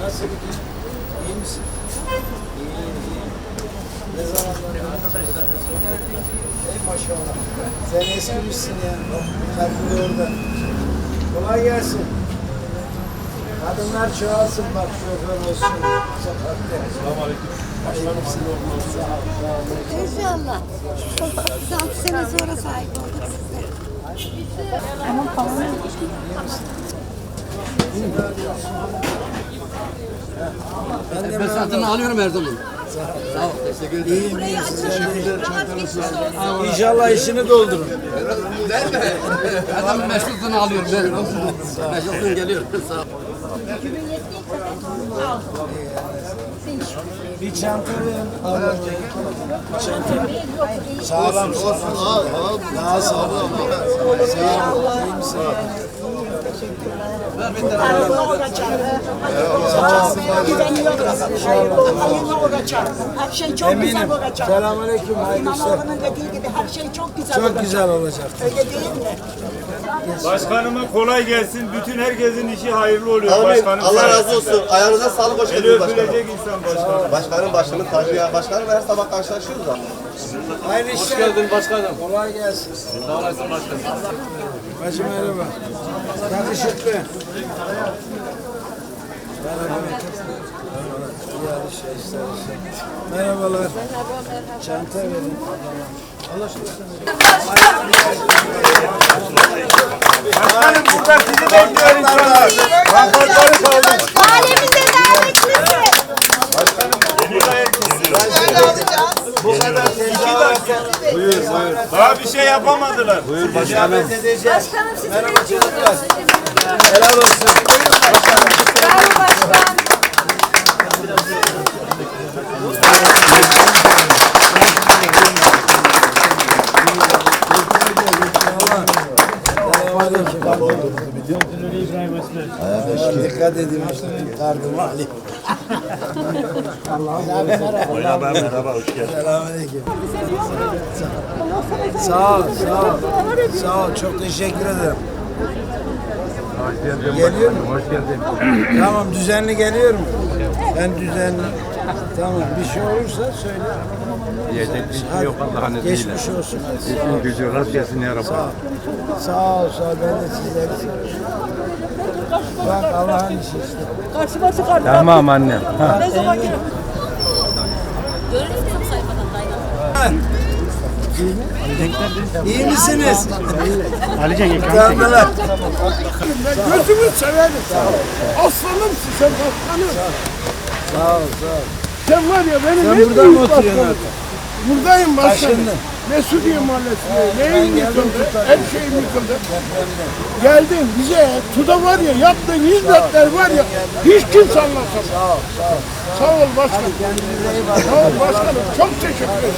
Nasıl gidiyor? İyi misin? İyi, iyi. Ne zamanlar? Ey maşallah. Sen eskimişsin ya. Kalbin orada. Kolay gelsin. Kadınlar çoğalsın bak şoför olsun. Sokakta. Selamünaleyküm. İnşallah. 6 sene sonra sahip olduk size. Ama falan Ben de Ben satın alıyorum her zaman. Sağ ol, teşekkür ederim. İyiyim, iyiyim. İnşallah işini doldurun. Adam meşrutunu alıyorum. Ben meşrutunu geliyorum. Sağ ol. Bir çanta verin. Allah Bir çanta. Sağlam. Sağlam. Daha sağlam. Sağ ol. İyi misin? Hayırlı olacak. Güveniyorum. Hayırlı olacak. Her şey çok Eminim. güzel olacak. Selamünaleyküm. Hayırlı işler. İmamoğlu'nun dediği gibi her şey çok güzel Çok olacak. güzel olacak. Öyle değil mi? Başkanıma kolay gelsin. Bütün herkesin işi hayırlı oluyor. Amin. Başkanım Allah razı olsun. Ayağınıza sağlık. Hoş Eli geldiniz başkanım. öpülecek insan başkanım. Başkanım başının tacı ya. Başkanım her sabah karşılaşıyoruz da. Hayırlı işler. Hoş geldin başkanım. Kolay gelsin. Sağ olasın başkanım. Bacım merhaba. Yakışıklı. Merhaba. Merhabalar. Çanta verin. Başkanım burada sizi bekliyor insanlar. Pankartları kaldır. Mahallemize davetlisin. Bu kadar tezahürat. Buyur buyur. Daha bir şey yapamadılar. Buyur edeceğiz. Başkanım sizi bekliyoruz. Helal olsun. Bravo başkan. Selamünaleyküm. Dikkat edin. Kardım Ali. Merhaba merhaba hoş geldin. Selamünaleyküm. Sağ ol, sağ ol. Sağ ol, çok teşekkür ederim. Geliyor mu? Hoş geldin. Tamam, düzenli geliyor mu? Ben düzenli. Tamam, bir şey olursa söyle. Yiyecek bir şey yok Allah'ın izniyle. Geçmiş olsun. İşin gücü rast gelsin ya Rabbi. Sağ ol. Sağ ol, sağ ol. Ben de sizleri seviyorum. Bak Allah'ın işi işte. Karşıma çıkar. Tamam annem. Ne zaman gel? İyi misiniz? Alican Utandılar. Gözümü severim. Aslanımsın sen aslanım. Sağ ol, sağ ol. Sen var ya benim Sen en burada büyük mı oturuyorsun başkanım. artık? Buradayım başkanım. Taşındın. Mesudiye Neyin geldim yıkıldı? Her şeyim yıkıldı. Geldin bize Tuda var ya yaptığın hizmetler var ya hiç kimse anlatamaz. Sağ ol, sağ ol. Sağ ol başkanım. Sağ ol başkanım. Çok teşekkür ederim.